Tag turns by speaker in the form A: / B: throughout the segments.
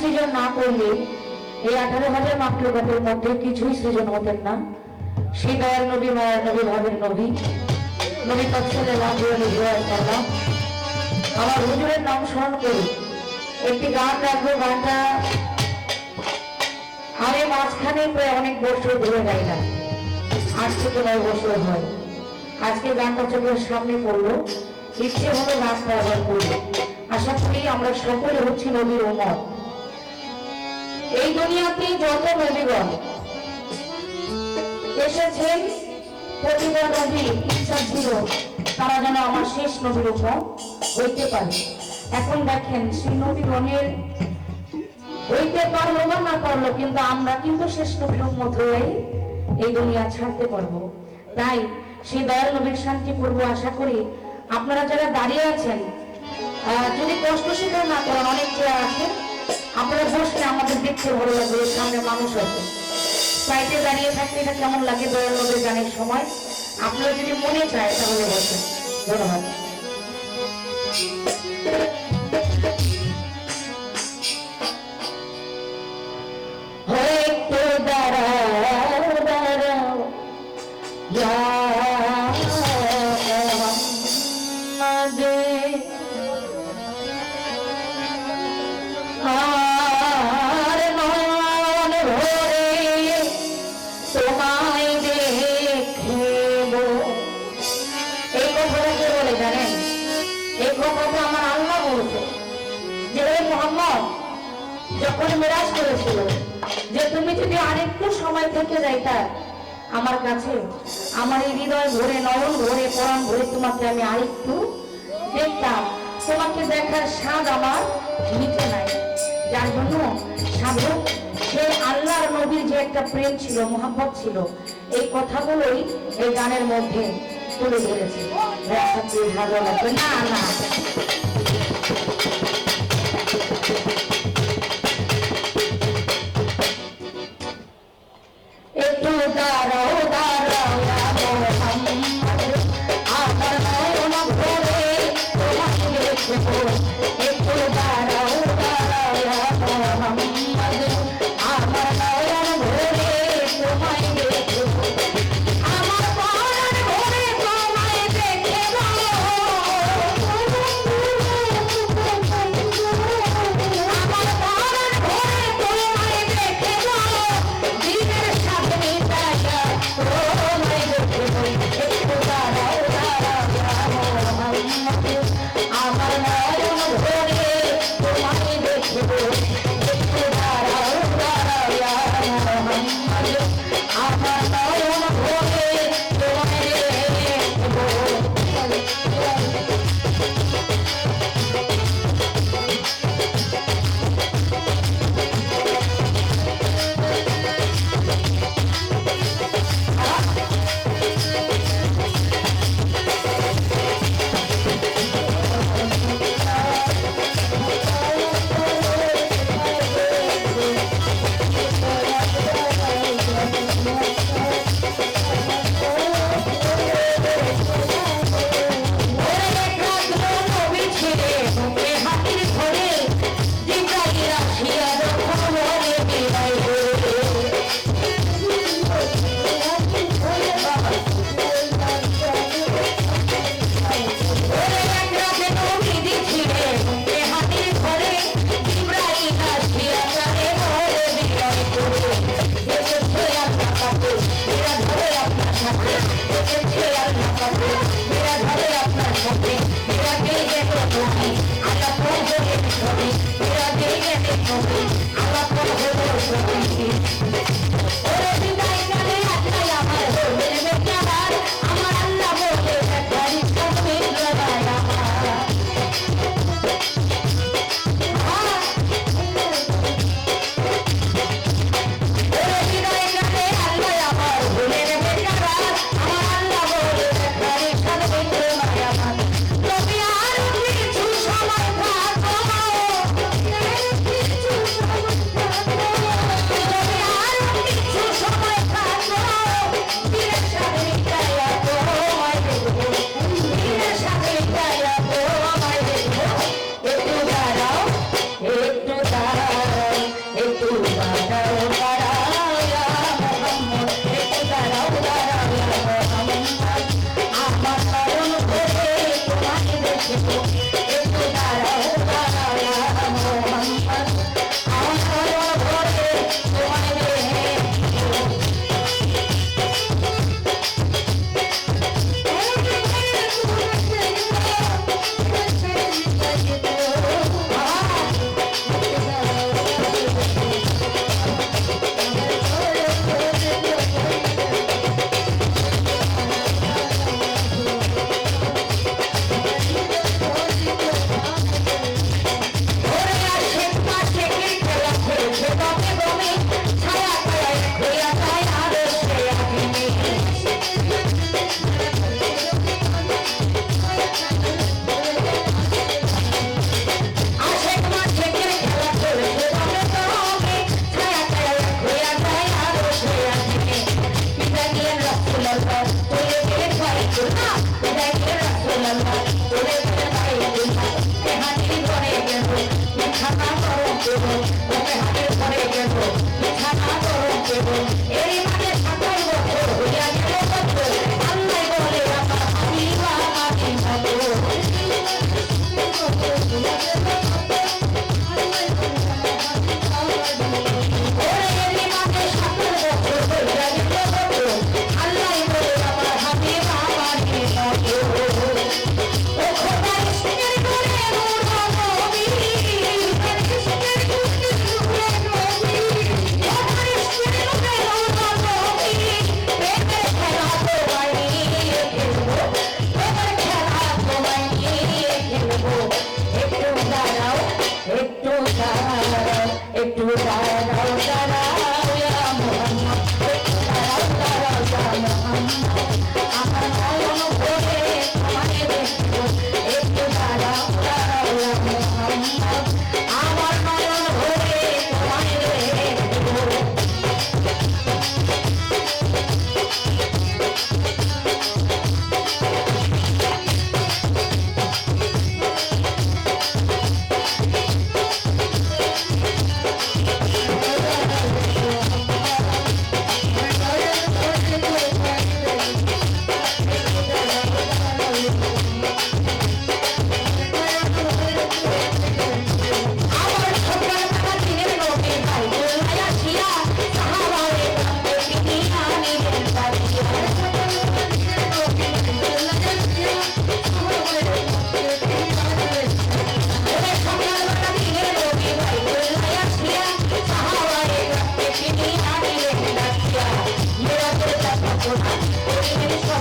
A: সৃজন না করলে এই আঠারো হাজার মাকলুকাতের মধ্যে কিছুই সৃজন হতেন না। সেই দয়াল নবী মায়ার নবী, ভাবের নবী নবী তৎসলে আমার হুজুরের নাম স্মরণ করি। একটি গান রাখব, গানটা আমি মাঝখানে প্রায় অনেক বছর ধরে গাই না। আট থেকে নয় বছর হয়। আজকে গানটা চোখের সামনে পড়ল। ইচ্ছে হলো গানটা আবার করব। আশা করি আমরা সকলে হচ্ছি নবীর উমর এই দুনিয়াতে যত নবীগণ এসেছেন প্রতিটা ছিল, তারা যেন আমার শেষ নবীর উপর হইতে পারে। এখন দেখেন, সেই নবীগণের হইতে পারল বা না পারল, কিন্তু আমরা কিন্তু শেষ নবীর হয়ে এই দুনিয়া ছাড়তে পারব। তাই সেই দয়াল নবীর শান্তি করব আশা করি। আপনারা যারা দাঁড়িয়ে আছেন যদি কষ্ট স্বীকার না করেন, অনেক চেয়ার আছে আপনারা বসলে আমাদের দেখতে ভালো লাগবে সামনে মানুষ আছে। সাইডে দাঁড়িয়ে থাকতে এটা কেমন লাগে দয়ার মধ্যে গানের সময়? আপনারা যদি মনে চায় তাহলে বসেন। ধন্যবাদ। যখন মেরাজ করেছিল যে, তুমি যদি আরেকটু সময় থেকে যাইতা আমার কাছে, আমার এই হৃদয় ভরে, নয়ন ভরে পরাণ ভরে তোমাকে আমি আরেকটু দেখতাম। তোমাকে দেখার স্বাদ আমার নিচে নাই। যার জন্য সাধক, সে আল্লাহর নবীর যে একটা প্রেম ছিল মোহাম্মত ছিল, এই কথাগুলোই এই গানের মধ্যে তুলে ধরেছে। না না। একটু আমার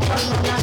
A: Thank you.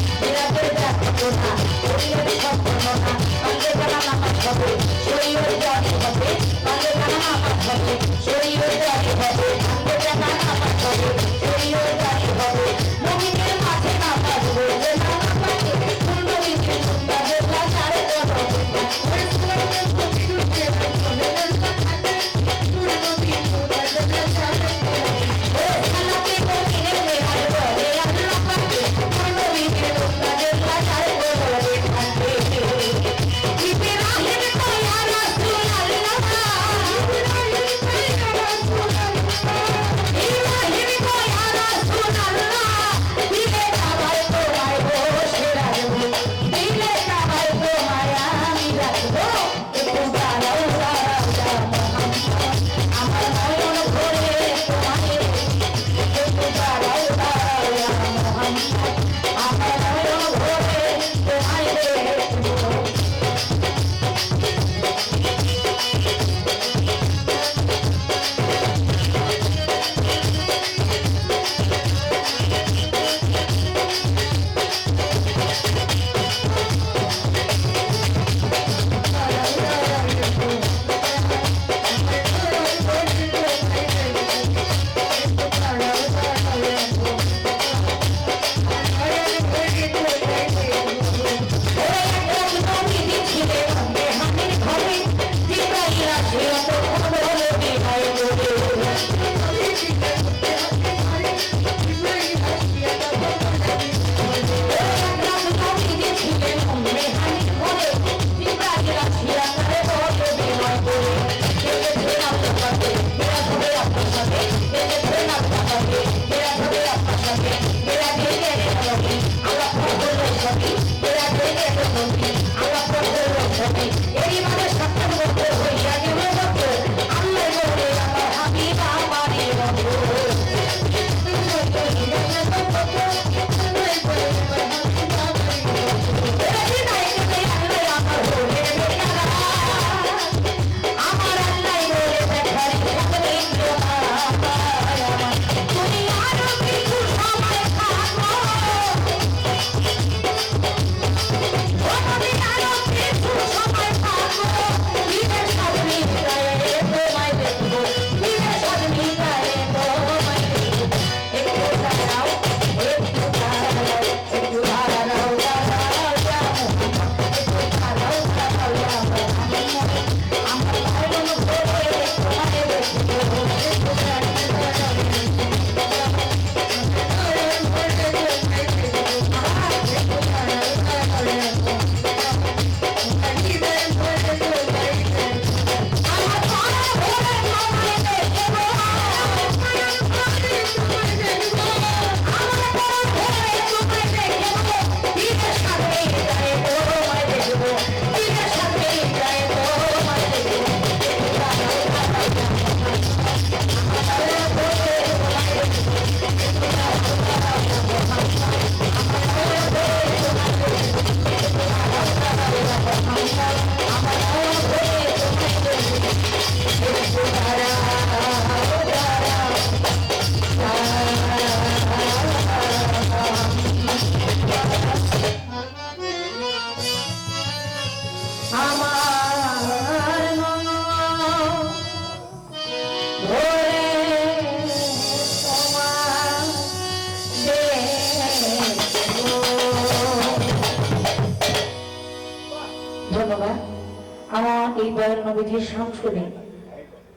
A: এই দয়াল নবীজির সংস্কৃতি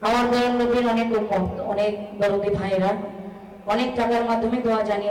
A: আমার দয়াল নবীর অনেক অনেক দরদি ভাইরা, অনেক টাকার মাধ্যমে দোয়া জানিয়ে